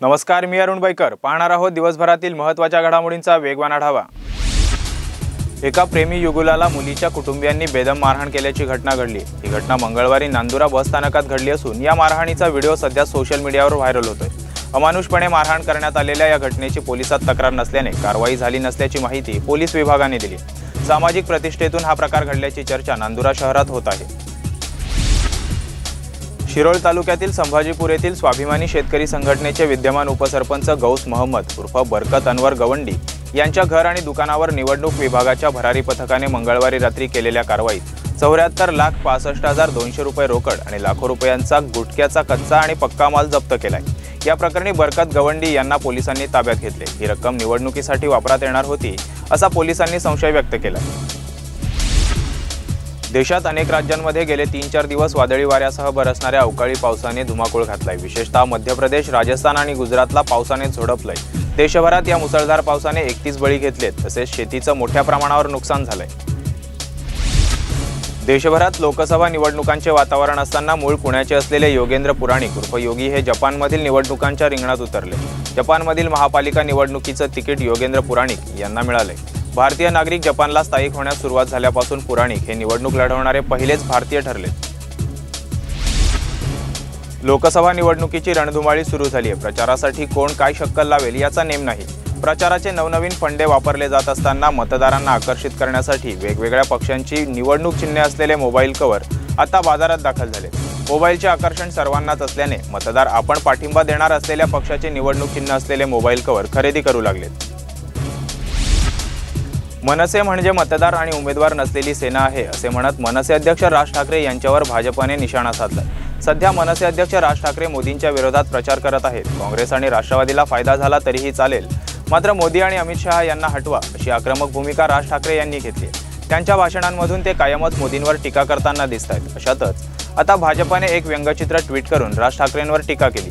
नमस्कार मी अरुण बैकर. पाहणार आहोत दिवसभरातील महत्त्वाच्या घडामोडींचा वेगवान आढावा. एका प्रेमी युगुलाला मुलीच्या कुटुंबियांनी बेदम मारहाण केल्याची घटना घडली. ही घटना मंगळवारी नांदुरा बस स्थानकात घडली असून या मारहाणीचा व्हिडिओ सध्या सोशल मीडियावर व्हायरल होतोय. अमानुषपणे मारहाण करण्यात आलेल्या या घटनेची पोलिसात तक्रार नसल्याने कारवाई झाली नसल्याची माहिती पोलीस विभागाने दिली. सामाजिक प्रतिष्ठेतून हा प्रकार घडल्याची चर्चा नांदुरा शहरात होत आहे. शिरोळ तालुक्यातील संभाजीपूर येथील स्वाभिमानी शेतकरी संघटनेचे विद्यमान उपसरपंच गौस महम्मद उर्फ बरकत अनवर गवंडी यांच्या घर आणि दुकानावर निवडणूक विभागाच्या भरारी पथकाने मंगळवारी रात्री केलेल्या कारवाईत चौऱ्याहत्तर लाख पासष्ट हजार दोनशे रुपये रोकड आणि लाखो रुपयांचा गुटख्याचा कच्चा आणि पक्का माल जप्त केलाय. या प्रकरणी बरकत गवंडी यांना पोलिसांनी ताब्यात घेतले. ही रक्कम निवडणुकीसाठी वापरात येणार होती असा पोलिसांनी संशय व्यक्त केला देशात अनेक राज्यांमध्ये गेले तीन चार दिवस वादळी वाऱ्यासह बरसणाऱ्या अवकाळी पावसाने धुमाकूळ घातलाय. विशेषतः मध्य प्रदेश राजस्थान आणि गुजरातला पावसाने झोडपलंय. देशभरात या मुसळधार पावसाने एकतीस बळी घेतलेत तसेच शेतीचं मोठ्या प्रमाणावर नुकसान झालंय. देशभरात लोकसभा निवडणुकांचे वातावरण असताना मूळ पुण्याचे असलेले योगेंद्र पुराणिक उर्फ योगी हे जपानमधील निवडणुकांच्या रिंगणात उतरले. जपानमधील महापालिका निवडणुकीचं तिकीट योगेंद्र पुराणिक यांना मिळाले भारतीय नागरिक जपानला स्थायिक होण्यास सुरुवात झाल्यापासून पुराणिक हे निवडणूक लढवणारे पहिलेच भारतीय ठरले. लोकसभा निवडणुकीची रणधुमाळी सुरू झाली आहे प्रचारासाठी कोण काय शक्कल लावेल याचा नेम नाही. प्रचाराचे नवनवीन फंडे वापरले जात असताना मतदारांना आकर्षित करण्यासाठी वेगवेगळ्या पक्षांची निवडणूक चिन्हे असलेले मोबाईल कव्हर आता बाजारात दाखल झाले. मोबाईलचे आकर्षण सर्वांनाच असल्याने मतदार आपण पाठिंबा देणार असलेल्या पक्षाचे निवडणूक चिन्ह असलेले मोबाईल कव्हर खरेदी करू लागलेत. मनसे म्हणजे मतदार आणि उमेदवार नसलेली सेना आहे असे म्हणत मनसे अध्यक्ष राज ठाकरे यांच्यावर भाजपाने निशाणा साधला सध्या मनसे अध्यक्ष राज ठाकरे मोदींच्या विरोधात प्रचार करत आहेत. काँग्रेस आणि राष्ट्रवादीला फायदा झाला तरीही चालेल. मात्र मोदी आणि अमित शहा यांना हटवा अशी आक्रमक भूमिका राज ठाकरे यांनी घेतली त्यांच्या भाषणांमधून ते कायमच मोदींवर टीका करताना दिसत आहेत अशातच आता भाजपाने एक व्यंगचित्र ट्विट करून राज ठाकरेंवर टीका केली.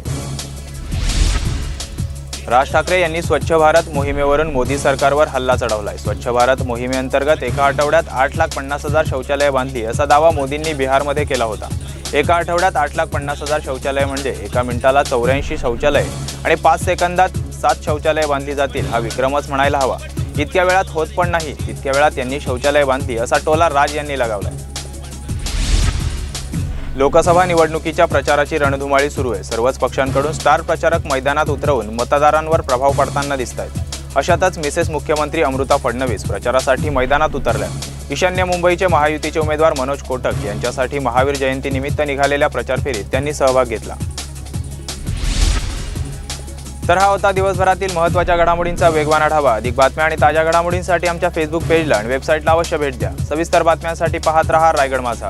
राज ठाकरे यांनी स्वच्छ भारत मोहिमेवरून मोदी सरकारवर हल्ला चढवलाय. स्वच्छ भारत मोहिमेअंतर्गत एका आठवड्यात आठ लाख पन्नास हजार शौचालय बांधली असा दावा मोदींनी बिहारमध्ये केला होता. एका आठवड्यात आठ लाख पन्नास हजार शौचालय म्हणजे एका मिनिटाला चौऱ्याऐंशी शौचालय आणि पाच सेकंदात सात शौचालय बांधली जातील हा विक्रमच म्हणायला हवा. इतक्या वेळात होत पण नाही. तितक्या वेळात यांनी शौचालय बांधली असा टोला राज यांनी लगावलाय. लोकसभा निवडणुकीच्या प्रचाराची रणधुमाळी सुरू आहे. सर्वच पक्षांकडून स्टार प्रचारक मैदानात उतरवून मतदारांवर प्रभाव पडताना दिसत आहेत अशातच मिसेस मुख्यमंत्री अमृता फडणवीस प्रचारासाठी मैदानात उतरल्या. ईशान्य मुंबईचे महायुतीचे उमेदवार मनोज कोटक यांच्यासाठी महावीर जयंतीनिमित्त निघालेल्या प्रचार फेरीत त्यांनी सहभाग घेतला. तर हा होता दिवसभरातील महत्त्वाच्या घडामोडींचा वेगवान आढावा. अधिक बातम्या आणि ताज्या घडामोडींसाठी आमच्या फेसबुक पेजला आणि वेबसाईटला अवश्य भेट द्या. सविस्तर बातम्यांसाठी पाहत रहा रायगड माझा.